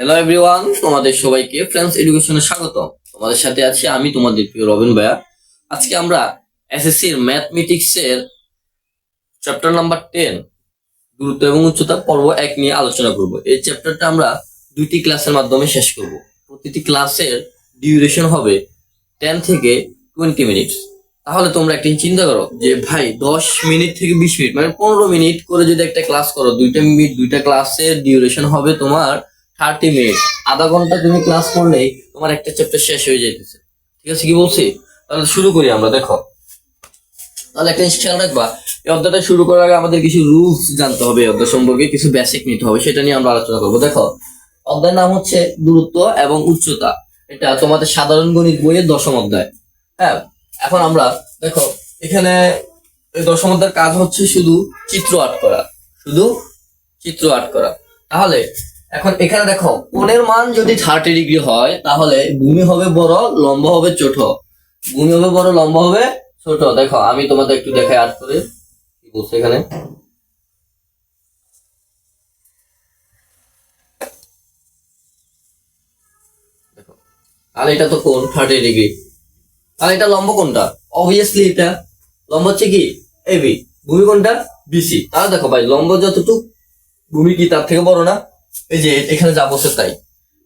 Hello everyone তোমাদের সবাইকে friends এডুকেশনে স্বাগত তোমাদের সাথে আছি আমি তোমাদের প্রিয় রবিন ভাইয়া। আজকে আমরা এসএসসি এর ম্যাথমেটিক্স এর চ্যাপ্টার নাম্বার টেন গুরুত্ব এবং উচ্চতা পর্ব এক নিয়ে আলোচনা করব। এই চ্যাপ্টারটা আমরা দুইটি ক্লাসের মাধ্যমে শেষ করব। প্রতিটি ক্লাসের ডিউরেশন হবে টেন থেকে টোয়েন্টি মিনিট তাহলে তোমরা একটা চিন্তা করো যে, ভাই, দশ মিনিট থেকে বিশ মিনিট মানে পনেরো মিনিট করে যদি একটা ক্লাস করো, দুইটা মিনিট দুইটা ক্লাসের ডিউরেশন হবে তোমার থার্টি মিনিট আধা ঘণ্টা তুমি ক্লাস করলেই তোমার একটা চ্যাপ্টার শেষ হয়ে যেতেছে ঠিক আছে কি বলছি? তাহলে শুরু করি আমরা, দেখো। তাহলে একটা জিনিস খেয়াল রাখবা, এই অধ্যায়টা শুরু করার আগে আমাদের কিছু রুলস জানতে হবে অধ্যায় সম্পর্কে, কিছু বেসিক নিতে হবে, সেটা নিয়ে আমরা আলোচনা করব। দেখো, অধ্যায়ের নাম হচ্ছে দূরত্ব এবং উচ্চতা। এটা তোমাদের সাধারণ গণিত বইয়ের দশম অধ্যায়। হ্যাঁ এখন আমরা, দেখো, এখানে দশম অধ্যায়ের কাজ হচ্ছে শুধু চিত্র আর্ট করা। শুধু চিত্র আর্ট করা। তাহলে এখন এখানে দেখো, কোণের মান যদি থার্টি ডিগ্রি হয়, তাহলে ভূমি হবে বড়, লম্বা হবে ছোট। ভূমি হবে বড়, লম্বা হবে ছোট। দেখো, আমি তোমাদের একটু দেখাই আর্ট করে। কি বলছে এখানে? দেখো তাহলে এটা তো কোন থার্টি ডিগ্রি তাহলে এটা লম্ব কোনটা অবভিয়াসলি এটা। লম্ব হচ্ছে কি? এবি ভূমি কোনটা বিসি তাহলে দেখো ভাই, লম্ব যতটুকু, ভূমি কি তার থেকে বড় না? এই যে এখানে যা বসে তাই।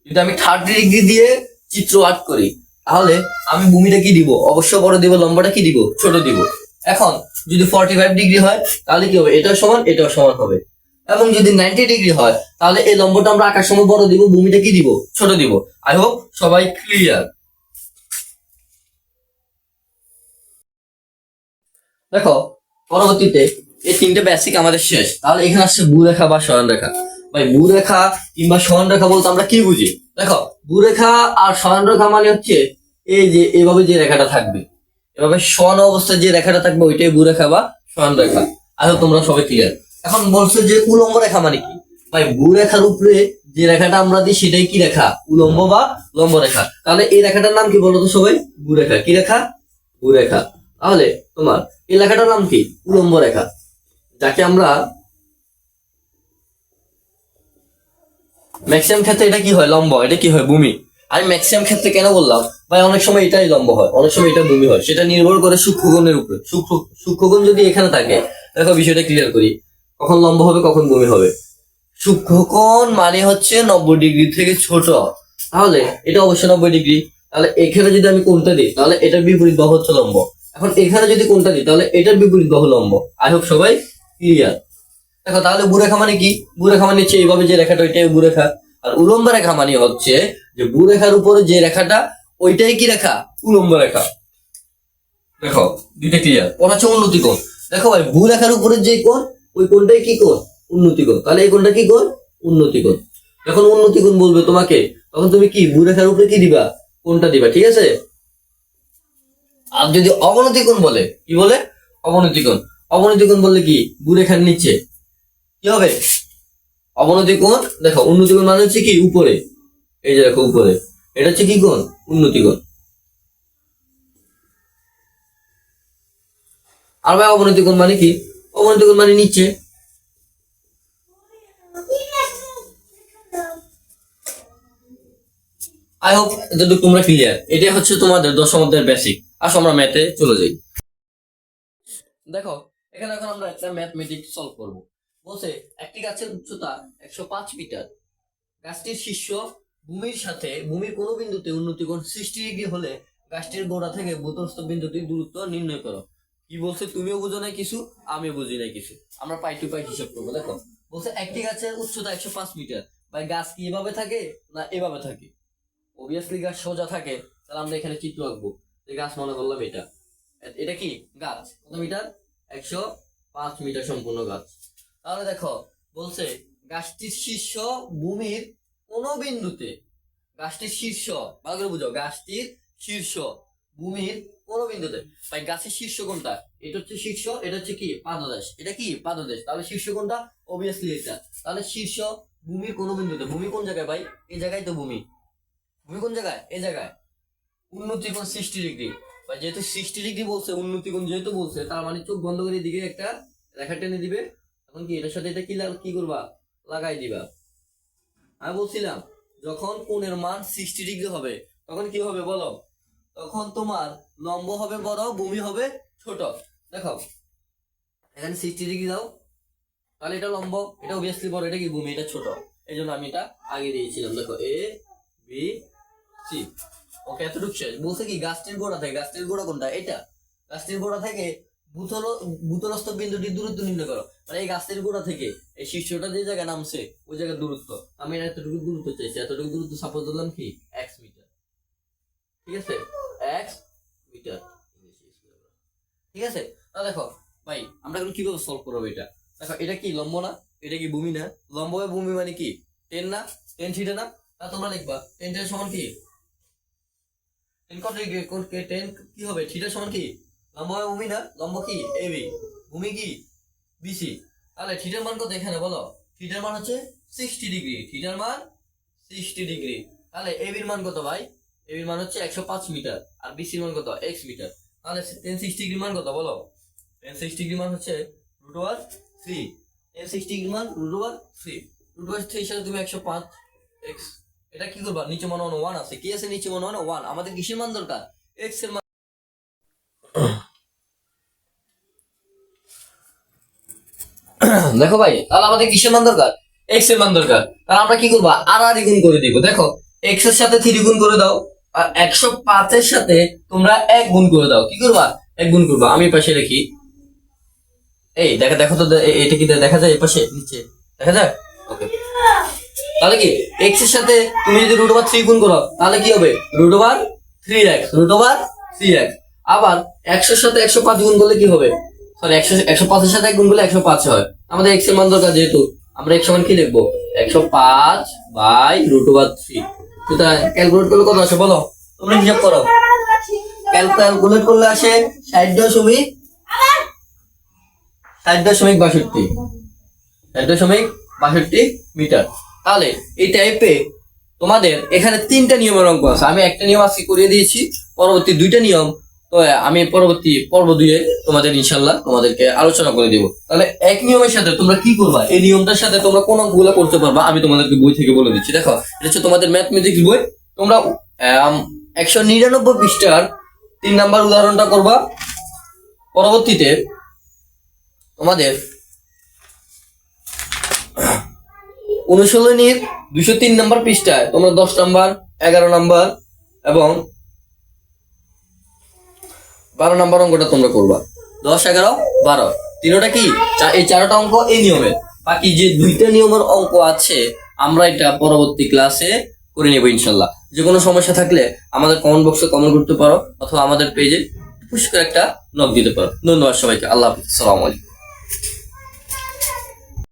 যদি আমি থার্টি ডিগ্রি দিয়ে চিত্র আর্ট করি, তাহলে আমি ভূমিটা কি দিব? অবশ্য বড় দিব, লম্বাটা কি দিব? ছোট দিব। এখন যদি ফর্টি ফাইভ ডিগ্রি হয়, তাহলে কি হবে? এটাও সমান এটাও সমান হবে। এবং যদি নাইনটি ডিগ্রি হয়, তাহলে এই লম্বটা আমরা আকার সময় বড় দিব, ভূমিটা কি দিব? ছোট দিব। আই হোপ সবাই ক্লিয়ার দেখো, পরবর্তীতে এই তিনটে বেসিক আমাদের শেষ। তাহলে এখানে আসছে ভূ রেখা বা স্মরণ রেখা। ভাই ভূরেখা কিংবা স্মরণ রেখা বলতে আমরা কি বুঝি? দেখো ভূরেখা আর স্মরণ রেখা মানে হচ্ছে এই যে, এভাবে যে রেখাটা থাকবে। এভাবে সন অবস্থায় যে রেখাটা থাকবে, ওইটাই ভূরেখা বা স্মরণ রেখা। আসলে তোমরা সবাই ক্লিয়ার এখন বলছো যে উলম্ব রেখা মানে কি? ভাই ভূরেখার উপরে যে রেখাটা আমরা দিই, সেটাই কি রেখা? উলম্ব বা লম্ব রেখা। তাহলে এই রেখাটার নাম কি বলো তো সবাই ভূরেখা কি রেখা? ভূরেখা তাহলে তোমার এই লেখাটার নাম কি? উলম্ব রেখা। যাকে আমরা ম্যাক্সিমাম ক্ষেত্রে এটা কি হয়? লম্ব। এটা কি হয়? ভূমি। আমি ম্যাক্সিমাম ক্ষেত্রে কেন বললাম? ভাই, অনেক সময় এটাই লম্ব হয়। অনেক সময় এটা ভূমি হয়। সেটা নির্ভর করে সূক্ষ্মগণের উপরে। সূক্ষ্ম সূক্ষ্মগণ যদি এখানে থাকে, দেখো বিষয়টা ক্লিয়ার করি। কখন লম্ব হবে, কখন ভূমি হবে? সূক্ষ্মকোণ মানে হচ্ছে নব্বই ডিগ্রি থেকে ছোট। তাহলে এটা অবশ্যই নব্বই ডিগ্রি। তাহলে এখানে যদি আমি কোনটা দিই, তাহলে এটার বিপরীত বাহু হচ্ছে লম্ব। এখন এখানে যদি কোনটা দিই, তাহলে এটার বিপরীত বাহু লম্ব। আই হোপ সবাই ক্লিয়ার দেখো, তাহলে বুরেখা মানে কি? বুরেখা মানে হচ্ছে এইভাবে যে রেখাটা, ওইটাই বুরেখা। আর উলম্ব রেখা মানে হচ্ছে যে বুরেখার উপরে যে রেখাটা, ওইটাই কি রেখা? উলম্ব রেখা। দেখো, দুইটা ক্লিয়ার ওটা হচ্ছে উন্নতি কোণ? দেখো ভাই, ভূরেখার উপরে যে কোণ, ওই কোণটাই কি কোণ? উন্নতি কোণ। তাহলে এই কোণটা কি কোণ? উন্নতি কোণ। যখন উন্নতি কোণ বলবে তোমাকে, তখন তুমি কি, ভূরেখার উপরে কি দিবা? কোনটা দিবা, ঠিক আছে? আর যদি অবনতি কোণ বলে, কি বলে? অবনতি কোণ। অবনতি কোণ বললে কি? ভূরেখার নিচে। কি হবে? অবনতি কোণ, দেখো, উন্নতি কোণ মানে হচ্ছে কি? উপরে। এই যে দেখো, উপরে। এটা হচ্ছে কি কোণ? উন্নতি কোণ। আর ভাই, অবনতি কোণ মানে কি? অবনতি কোণ মানে নিচে। আই হোপ এতটুকু তোমরা ক্লিয়ার এটাই হচ্ছে তোমাদের দশম অধ্যায়ের বেসিক আসো, আমরা ম্যাথে চলে যাই। দেখো, এখানে এখন আমরা একটা ম্যাথমেটিক্স সলভ করব। বলছে, একটি গাছের উচ্চতা একশো পাঁচ মিটার। গাছটির শীর্ষ ভূমির সাথে, ভূমির কোনো বিন্দুতে উন্নতি কোণ সৃষ্টি ডিগ্রি হলে গাছটির গোড়া থেকে ভূতস্থ বিন্দুটির দূরত্ব নির্ণয় করো। কি বলছে, তুমিও বুঝো না কিছু আমি বুঝি না কিছু। আমরা পাই টু পাই হিসাব করব, দেখো। বলছে, একটি গাছের উচ্চতা একশো পাঁচ মিটার। ভাই, গাছ কি এভাবে থাকে না এভাবে থাকে? অবভিয়াসলি গাছ সোজা থাকে, তাহলে আমরা এখানে চিত্র আঁকবো। যে গাছ মনে করলাম এটা। এটা কি? গাছ। কত মিটার? একশো পাঁচ মিটার সম্পূর্ণ গাছ। তাহলে দেখো, বলছে গাছটির শীর্ষ ভূমির কোন বিন্দুতে, গাছটির শীর্ষ, ভালো করে বুঝো, গাছটির শীর্ষ ভূমির কোন বিন্দুতে। ভাই গাছের শীর্ষ কোনটা? এটা হচ্ছে শীর্ষ, এটা হচ্ছে কি? পাদদেশ। এটা কি? পাদদেশ। তাহলে শীর্ষ কোনটা? অবভিয়াসলি এটা। তাহলে শীর্ষ ভূমির কোন বিন্দুতে। ভূমি কোন জায়গায় ভাই? এই জায়গায় তো ভূমি। ভূমি কোন জায়গায়? এই জায়গায়। উন্নতি কোণ সৃষ্টি ডিগ্রি। বা যেহেতু সৃষ্টি ডিগ্রি বলছে উন্নতি কোণ যেহেতু বলছে, তার মানে চোখ বন্ধ করে এদিকে একটা রেখা টেনে দিবে। এখন কি, এটার সাথে এটা কি কি করবা? লাগাই দিবা। আমি বলছিলাম, যখন কোণের মান সিক্সটি ডিগ্রি হবে, তখন কি হবে বলো? তখন তোমার লম্ব হবে বড়, ভূমি হবে ছোট। দেখো, এখানে সিক্সটি ডিগ্রি দাও। তাহলে এটা লম্ব এটা অবভিয়াসলি বড়, এটা কি ভূমি, এটা ছোট। এই জন্য আমি এটা আগে দিয়েছিলাম। দেখো এ বি সি ওকে এতটুকু শেষ। বলছে কি, গাছটির গোড়া থেকে, গাছটির গোড়া কোনটা? এটা। গাছটির গোড়া থেকে ভূতল ভূতলস্থ বিন্দুটি দূরত্ব নির্ণয় করো। মানে এই গাছের গোড়া থেকে এই শীর্ষটা যে জায়গায় নামছে, ওই জায়গার দূরত্ব। আমি এতটুকু দূরত্ব চাইছি। এতটুকু দূরত্ব সাপোজ দিলাম কি? এক্স মিটার ঠিক আছে? এক্স মিটার ঠিক আছে? তা দেখো, ভাই, আমরা এখন কীভাবে সলভ করব এটা? দেখো, এটা কি লম্ব না? এটা কি ভূমি না? লম্ব ভূমি মানে কি? টেন না? টেন থিটা না? তা তোমরা লিখবা। টেন টেন সমান কি? টেন কত টেন কি হবে? থিটা সমান কি? লম্ব ভূমি না? লম্ব কি? এ বি ভূমি কি? বিসি তাহলে থিটার মান কত এখানে বলো? থিটার মান হচ্ছে সিক্সটি ডিগ্রি থিটার মান সিক্সটি ডিগ্রি তাহলে এ বির মান কত ভাই? এ বির মান হচ্ছে একশো পাঁচ মিটার। আর বিসির মান কত? X meter. তাহলে টেন সিক্সটি ডিগ্রি মান কত বলো? টেন সিক্সটি ডিগ্রি মান হচ্ছে root over three tan sixty degree মান root over three root over three হিসাবে তুমি একশো পাঁচ এক্স এটা কি করবা? নিচে মনে হয় ওয়ান আছে। কি আছে নিচে মনে হয় ওয়ান আমাদের কিসের মান দরকার? এক্সের মান দেখো ভাই, তাহলে আমাদের কিসের মান দরকার? এক্সের মান দরকার। তাহলে আমরা কি করব? আর আর গুণ করে দিব। দেখো এক্সের সাথে থ্রি গুণ করে দাও, আর একশো পাঁচের সাথে তোমরা এক গুণ করে দাও। কি করবা? এক গুণ করবা। আমি পাশে রাখি। এই, দেখো দেখো তো এটা কি দেখা যায় এই পাশে? নিচে। দেখা যায় ওকে তাহলে কি? এক্সের সাথে তুমি যদি রুট ওভার থ্রি গুণ করো, তাহলে কি হবে? Root over three x root over three x আবার একশোর সাথে একশো পাঁচ গুণ করলে কি হবে? সরি একশো একশো পাঁচের সাথে একশো পাঁচ হয়। আমাদের মান যেহেতু। আমরা মান কি লিখব? একশো পাঁচ বাই থ্রি। ক্যালকুলেট করলে কত দশমিক দশমিক বাষট্টি। মিটার। তাহলে এই টাইপে তোমাদের এখানে তিনটা নিয়মের অঙ্ক আছে। আমি একটা নিয়ম আজকে করিয়ে দিয়েছি। পরবর্তী দুইটা নিয়ম তো, আমি পরবর্তী পর্ব দুয়ে তোমাদের ইনশাল্লাহ তোমাদেরকে আলোচনা করে দিব। তাহলে এক নিয়মের সাথে তোমরা কি করবা? এই নিয়মটার সাথে তোমরা কোন অঙ্কগুলো করতে পারবা? আমি তোমাদেরকে বই থেকে বলে দিচ্ছি। দেখো, এটা হচ্ছে তোমাদের ম্যাথমেটিক্স বই। তোমরা একশো নিরানব্বই পৃষ্ঠার তিন নাম্বার উদাহরণটা করবা। পরবর্তীতে তোমাদের অনুশীলনীর দুশো তিন নম্বর পৃষ্ঠায় তোমরা দশ নম্বর, এগারো নম্বর এবং বারো নম্বর অঙ্কটা তোমরা করবা। দশ, এগারো, বারো। তিনোটা কি? এই চারোটা অঙ্ক এই নিয়মে। বাকি যে দুইটা নিয়মের অঙ্ক আছে, আমরা এটা পরবর্তী ক্লাসে করে নেব ইনশাল্লাহ। যে কোনো সমস্যা থাকলে আমাদের কমেন্ট বক্সে কমেন্ট করতে পারো, অথবা আমাদের পেজে পুষ্কর একটা নক দিতে পারো। ধন্যবাদ সবাইকে। আল্লাহ হাফিজ। আলাইকুম।